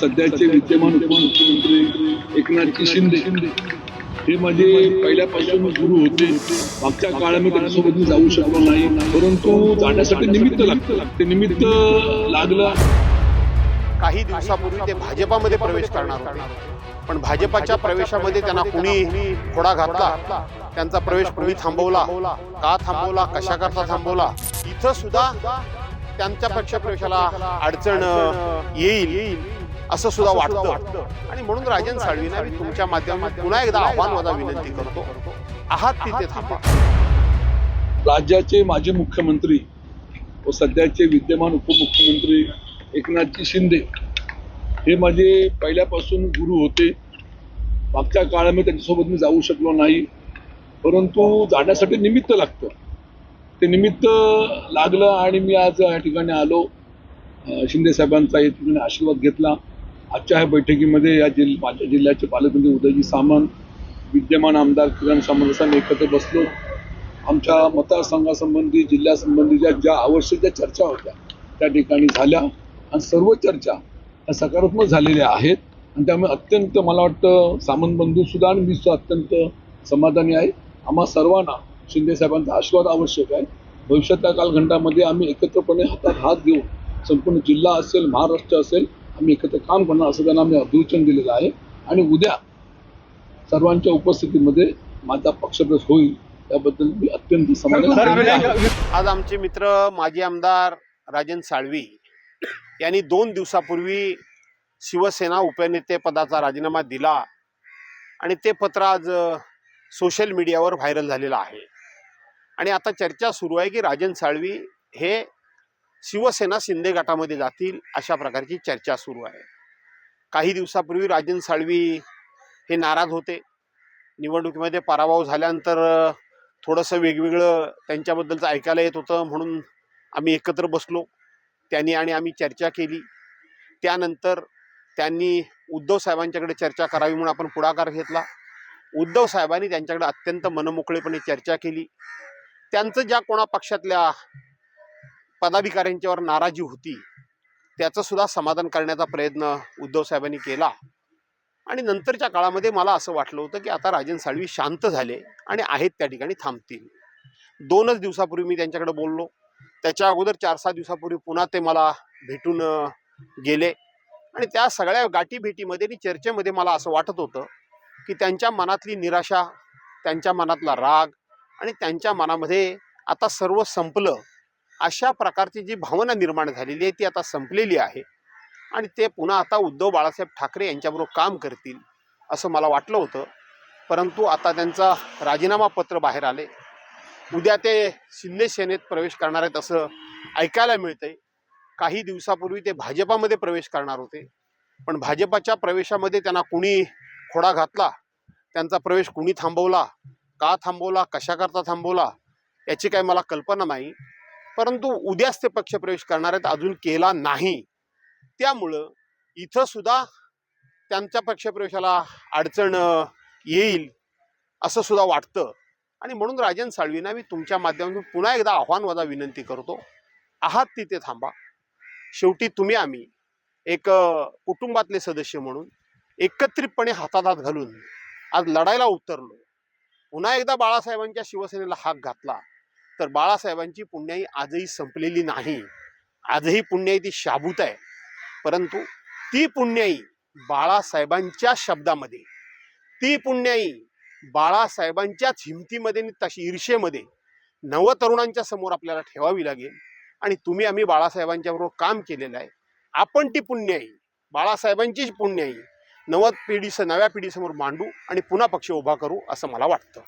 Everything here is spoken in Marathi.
सध्याचे विद्यमान उपमुख्यमंत्री एकनाथजी शिंदे. हे माझे पहिल्यापासून गुरु होते. मागच्या काळात मी त्यांच्यासोबत मी जाऊ शकलो नाही. परंतु जाण्यासाठी निमित्त लागतं ते निमित्त लागलं. काही दिवसापूर्वी ते भाजपामध्ये प्रवेश करणार होते. पण भाजपाच्या प्रवेशामध्ये त्यांना कुणी खोडा घातला. त्यांचा प्रवेश कुणी थांबवला? का थांबवला? कशा करता थांबवला? इथं सुद्धा त्यांच्या पक्ष प्रवेशाला अडचण येईल. असं सुद्धा वाटतं. आणि म्हणून राजन साळवींना मी तुमच्या माध्यमातून पुन्हा एकदा आव्हान माझा विनंती करतो. आहात तिथे थांबा. राज्याचे माजी मुख्यमंत्री व सध्याचे विद्यमान उपमुख्यमंत्री एकनाथजी शिंदे हे माझे पहिल्यापासून गुरु होते. मागच्या काळात मी त्यांच्यासोबत मी जाऊ शकलो नाही. परंतु जाण्यासाठी निमित्त लागतं. ते निमित्त लागलं आणि मी आज या ठिकाणी आलो. शिंदे साहेबांचा या ठिकाणी आशीर्वाद घेतला. आजच्या ह्या बैठकीमध्ये या जिल माझ्या जिल्ह्याचे पालकमंत्री उदयजी सामंत विद्यमान आमदार किरण सामंत आम्ही एकत्र बसलो. आमच्या मतदारसंघासंबंधी जिल्ह्यासंबंधीच्या ज्या आवश्यक ज्या चर्चा होत्या त्या ठिकाणी झाल्या. आणि सर्व चर्चा ह्या सकारात्मक झालेल्या आहेत. आणि त्यामुळे अत्यंत मला वाटतं सामंत बंधूसुद्धा आणि मी सुद्धा अत्यंत समाधानी आहे. आम्हा सर्वांना शिंदेसाहेबांचा आशीर्वाद आवश्यक आहे. भविष्यातल्या कालखंडामध्ये आम्ही एकत्रपणे हातात हात घेऊन संपूर्ण जिल्हा असेल महाराष्ट्र असेल आम्ही एकत्र काम करणार असं त्यांना आम्ही अभिवचन दिलेलं आहे. आणि उद्या सर्वांच्या उपस्थितीमध्ये माझा पक्षप्रवेश होईल त्याबद्दल मी अत्यंत समाधानी आज आमचे मित्र माजी आमदार राजन साळवी यांनी दोन दिवसापूर्वी शिवसेना उपनेते पदाचा राजीनामा दिला आणि ते पत्र आज सोशल मीडियावर व्हायरल झालेलं आहे. आणि आता चर्चा सुरू आहे की राजन साळवी हे शिवसेना शिंदे गटामध्ये जातील अशा प्रकारची चर्चा सुरू आहे. काही दिवसापूर्वी राजन साळवी हे नाराज होते. निवडणुकीमध्ये पराभव झाल्यानंतर थोडंसं वेगवेगळं त्यांच्याबद्दलचं ऐकायला येत होतं म्हणून आम्ही एकत्र बसलो. त्यांनी आणि आम्ही चर्चा केली. त्यानंतर त्यांनी उद्धव साहेबांच्याकडे चर्चा करावी म्हणून आपण पुढाकार घेतला. उद्धव साहेबांनी त्यांच्याकडे अत्यंत मनमोकळेपणे चर्चा केली. त्यांचं ज्या कोणा पक्षातल्या पदाधिकाऱ्यांच्यावर नाराजी होती. त्याचं सुद्धा समाधान करण्याचा प्रयत्न उद्धव साहेबांनी केला. आणि नंतरच्या काळामध्ये मला असं वाटलं होतं की आता राजन साळवी शांत झाले आणि आहेत त्या ठिकाणी थांबतील. दोनच दिवसापूर्वी मी त्यांच्याकडे बोललो. त्याच्या अगोदर चार सहा दिवसापूर्वी पुन्हा ते मला भेटून गेले. आणि त्या सगळ्या गाठी भेटीमध्ये आणि चर्चेमध्ये मला असं वाटत होतं की त्यांच्या मनातली निराशा त्यांच्या मनातला राग आणि त्यांच्या मनामध्ये आता सर्व संपलं. अशा प्रकारची जी भावना निर्माण झालेली आहे ती आता संपलेली आहे. आणि ते पुन्हा आता उद्धव बाळासाहेब ठाकरे यांच्याबरोबर काम करतील असं मला वाटलं होतं. परंतु आता त्यांचा राजीनामा पत्र बाहेर आले. उद्या ते शिंदे सेनेत प्रवेश करणार आहेत असं ऐकायला मिळतंय. काही दिवसापूर्वी ते भाजपामध्ये प्रवेश करणार होते. पण भाजपाच्या प्रवेशामध्ये त्यांना कुणी खोडा घातला? त्यांचा प्रवेश कुणी थांबवला? का थांबवला? कशाकरता थांबवला? याची काही मला कल्पना नाही. परंतु उद्याच ते पक्षप्रवेश करणार आहेत अजून केला नाही. त्यामुळं इथं सुद्धा त्यांच्या पक्षप्रवेशाला अडचण येईल असं सुद्धा वाटतं. आणि म्हणून राजन साळवींना मी तुमच्या माध्यमातून पुन्हा एकदा आव्हान वजा विनंती करतो. आहात तिथे थांबा. शेवटी तुम्ही आम्ही एक कुटुंबातले सदस्य म्हणून एकत्रितपणे हातात हात घालून आज लढायला उतरलो. पुन्हा एकदा बाळासाहेबांच्या शिवसेनेला हाक घातला. तर बाळासाहेबांची पुण्याई आजही संपलेली नाही. आजही पुण्याई ती शाबूत आहे. परंतु ती पुण्याई बाळासाहेबांच्या शब्दामध्ये ती पुण्याई बाळासाहेबांच्याच हिमतीमध्ये आणि तशी ईर्षेमध्ये नवतरुणांच्या समोर आपल्याला ठेवावी लागेल. आणि तुम्ही आम्ही बाळासाहेबांच्या बरोबर काम केलेलं आहे. आपण ती पुण्याई बाळासाहेबांचीच पुण्याई नवद पिढी नव्या पिढीसमोर मांडू आणि पुन्हा पक्ष उभा करू असं मला वाटतं.